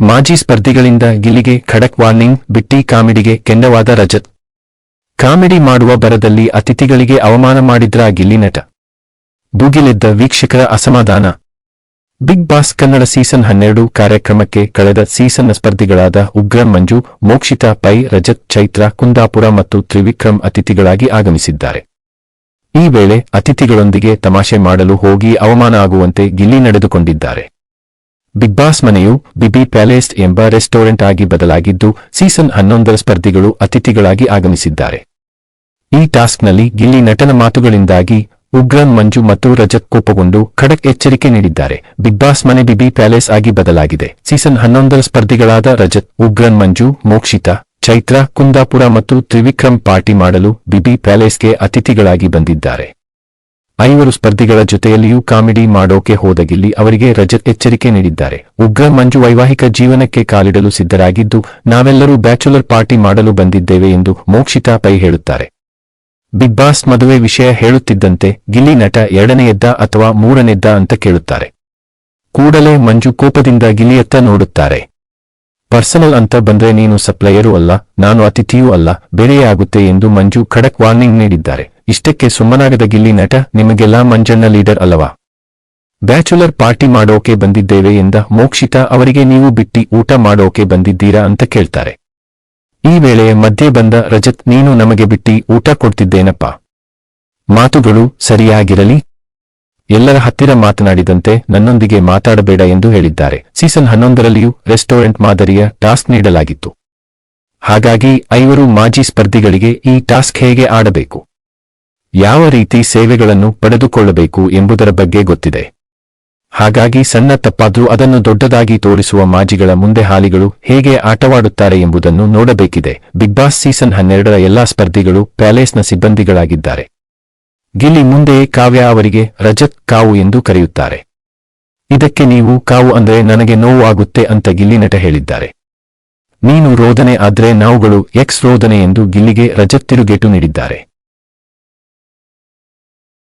ಮಾಜಿ ಸ್ಪರ್ಧಿಗಳಿಂದ ಗಿಲಿಗೆ ಖಡಕ್ ವಾರ್ನಿಂಗ್, ಬಿಟ್ಟಿ ಕಾಮಿಡಿಗೆ ಕೆಂಡವಾದ ರಜತ್. ಕಾಮಿಡಿ ಮಾಡುವ ಬರದಲ್ಲಿ ಅತಿಥಿಗಳಿಗೆ ಅವಮಾನ ಮಾಡಿದ್ರ ಗಿಲ್ಲಿ ನಟ. ಬೂಗಿಲೆದ್ದ ವೀಕ್ಷಕರ ಅಸಮಾಧಾನ. ಬಿಗ್ ಬಾಸ್ ಕನ್ನಡ ಸೀಸನ್ ಹನ್ನೆರಡು ಕಾರ್ಯಕ್ರಮಕ್ಕೆ ಕಳೆದ ಸೀಸನ್ನ ಸ್ಪರ್ಧಿಗಳಾದ ಉಗ್ರ ಮಂಜು, ಮೋಕ್ಷಿತಾ ಪೈ, ರಜತ್, ಚೈತ್ರ, ಕುಂದಾಪುರ ಮತ್ತು ತ್ರಿವಿಕ್ರಮ್ ಅತಿಥಿಗಳಾಗಿ ಆಗಮಿಸಿದ್ದಾರೆ. ಈ ವೇಳೆ ಅತಿಥಿಗಳೊಂದಿಗೆ ತಮಾಷೆ ಮಾಡಲು ಹೋಗಿ ಅವಮಾನ ಆಗುವಂತೆ ಗಿಲ್ಲಿ ನಡೆದುಕೊಂಡಿದ್ದಾರೆ. ಬಿಗ್ ಬಾಸ್ ಮನೆಯು ಬಿಬಿ ಪ್ಯಾಲೇಸ್ ಎಂಬ ರೆಸ್ಟೋರೆಂಟ್ ಆಗಿ ಬದಲಾಗಿದ್ದು ಸೀಸನ್ ಹನ್ನೊಂದರ ಸ್ಪರ್ಧಿಗಳು ಅತಿಥಿಗಳಾಗಿ ಆಗಮಿಸಿದ್ದಾರೆ. ಈ ಟಾಸ್ಕ್ನಲ್ಲಿ ಗಿಲ್ಲಿ ನಟನ ಮಾತುಗಳಿಂದಾಗಿ ಉಗ್ರನ್ ಮಂಜು ಮತ್ತು ರಜತ್ ಕೋಪಗೊಂಡು ಖಡಕ್ ಎಚ್ಚರಿಕೆ ನೀಡಿದ್ದಾರೆ. ಬಿಗ್ ಬಾಸ್ ಮನೆ ಬಿಬಿ ಪ್ಯಾಲೇಸ್ ಆಗಿ ಬದಲಾಗಿದೆ. ಸೀಸನ್ ಹನ್ನೊಂದರ ಸ್ಪರ್ಧಿಗಳಾದ ರಜತ್, ಉಗ್ರನ್ ಮಂಜು, ಮೋಕ್ಷಿತಾ, ಚೈತ್ರ, ಕುಂದಾಪುರ ಮತ್ತು ತ್ರಿವಿಕ್ರಮ್ ಪಾರ್ಟಿ ಮಾಡಲು ಬಿಬಿ ಪ್ಯಾಲೇಸ್ಗೆ ಅತಿಥಿಗಳಾಗಿ ಬಂದಿದ್ದಾರೆ. ಐವರು ಸ್ಪರ್ಧಿಗಳ ಜೊತೆಯಲ್ಲಿಯೂ ಕಾಮಿಡಿ ಮಾಡೋಕೆ ಹೋದಗಿಲ್ಲಿ ಅವರಿಗೆ ರಜತ್ ಎಚ್ಚರಿಕೆ ನೀಡಿದ್ದಾರೆ. ಉಗ್ರ ಮಂಜು ವೈವಾಹಿಕ ಜೀವನಕ್ಕೆ ಕಾಲಿಡಲು ಸಿದ್ಧರಾಗಿದ್ದು, ನಾವೆಲ್ಲರೂ ಬ್ಯಾಚುಲರ್ ಪಾರ್ಟಿ ಮಾಡಲು ಬಂದಿದ್ದೇವೆ ಎಂದು ಮೋಕ್ಷಿತಾ ಪೈ ಹೇಳುತ್ತಾರೆ. ಬಿಗ್ ಬಾಸ್ ಮದುವೆ ವಿಷಯ ಹೇಳುತ್ತಿದ್ದಂತೆ ಗಿಲ್ಲಿ ನಟ ಎರಡನೆಯದ್ದ ಅಥವಾ ಮೂರನೆದ್ದ ಅಂತ ಕೇಳುತ್ತಾರೆ. ಕೂಡಲೇ ಮಂಜು ಕೋಪದಿಂದ ಗಿಲಿಯತ್ತ ನೋಡುತ್ತಾರೆ. ಪರ್ಸನಲ್ ಅಂತ ಬಂದ್ರೆ ನೀನು ಸಪ್ಲೈಯರು ಅಲ್ಲ, ನಾನು ಅತಿಥಿಯೂ ಅಲ್ಲ, ಬೇರೆಯೇ ಆಗುತ್ತೆ ಎಂದು ಮಂಜು ಖಡಕ್ ವಾರ್ನಿಂಗ್ ನೀಡಿದ್ದಾರೆ. ಇಷ್ಟಕ್ಕೆ ಸುಮ್ಮನಾಗದ ಗಿಲ್ಲಿ ನಟ, ನಿಮಗೆಲ್ಲ ಮಂಜಣ್ಣ ಲೀಡರ್ ಅಲ್ಲವಾ? ಬ್ಯಾಚುಲರ್ ಪಾರ್ಟಿ ಮಾಡೋಕೆ ಬಂದಿದ್ದೇವೆ ಎಂದ ಮೋಕ್ಷಿತಾ, ಅವರಿಗೆ ನೀವು ಬಿಟ್ಟಿ ಊಟ ಮಾಡೋಕೆ ಬಂದಿದ್ದೀರಾ ಅಂತ ಕೇಳ್ತಾರೆ. ಈ ವೇಳೆ ಮಧ್ಯೆ ಬಂದ ರಜತ್, ನೀನು ನಮಗೆ ಬಿಟ್ಟಿ ಊಟ ಕೊಡ್ತಿದ್ದೇನಪ್ಪ? ಮಾತುಗಳು ಸರಿಯಾಗಿರಲಿ ಎಲ್ಲರ ಹತ್ತಿರ ಮಾತನಾಡಿದಂತೆ ನನ್ನೊಂದಿಗೆ ಮಾತಾಡಬೇಡ ಎಂದು ಹೇಳಿದ್ದಾರೆ. ಸೀಸನ್ ಹನ್ನೊಂದರಲ್ಲಿಯೂ ರೆಸ್ಟೋರೆಂಟ್ ಮಾದರಿಯ ಟಾಸ್ಕ್ ನೀಡಲಾಗಿತ್ತು. ಹಾಗಾಗಿ ಐವರು ಮಾಜಿ ಸ್ಪರ್ಧಿಗಳಿಗೆ ಈ ಟಾಸ್ಕ್ ಹೇಗೆ ಆಡಬೇಕು? ಯಾವ ರೀತಿ ಸೇವೆಗಳನ್ನು ಪಡೆದುಕೊಳ್ಳಬೇಕು ಎಂಬುದರ ಬಗ್ಗೆ ಗೊತ್ತಿದೆ. ಹಾಗಾಗಿ ಸಣ್ಣ ತಪ್ಪಾದರೂ ಅದನ್ನು ದೊಡ್ಡದಾಗಿ ತೋರಿಸುವ ಮಾಜಿಗಳ ಮುಂದೆ ಹಾಲಿಗಳು ಹೇಗೆ ಆಟವಾಡುತ್ತಾರೆ ಎಂಬುದನ್ನು ನೋಡಬೇಕಿದೆ. ಬಿಗ್ ಬಾಸ್ ಸೀಸನ್ ಹನ್ನೆರಡರ ಎಲ್ಲಾ ಸ್ಪರ್ಧಿಗಳು ಪ್ಯಾಲೇಸ್ನ ಸಿಬ್ಬಂದಿಗಳಾಗಿದ್ದಾರೆ. ಗಿಲ್ಲಿ ಮುಂದೆಯೇ ಕಾವ್ಯ ಅವರಿಗೆ ರಜತ್ ಕಾವು ಎಂದು ಕರೆಯುತ್ತಾರೆ. ಇದಕ್ಕೆ ನೀವು ಕಾವು ಅಂದ್ರೆ ನನಗೆ ನೋವು ಆಗುತ್ತೆ ಅಂತ ಗಿಲ್ಲಿ ನಟ ಹೇಳಿದ್ದಾರೆ. ನೀನು ರೋದನೆ ಆದ್ರೆ ನಾವುಗಳು ಎಕ್ಸ್ ರೋದನೆ ಎಂದು ಗಿಲ್ಲಿಗೆ ರಜತ್ ತಿರುಗೇಟು ನೀಡಿದ್ದಾರೆ.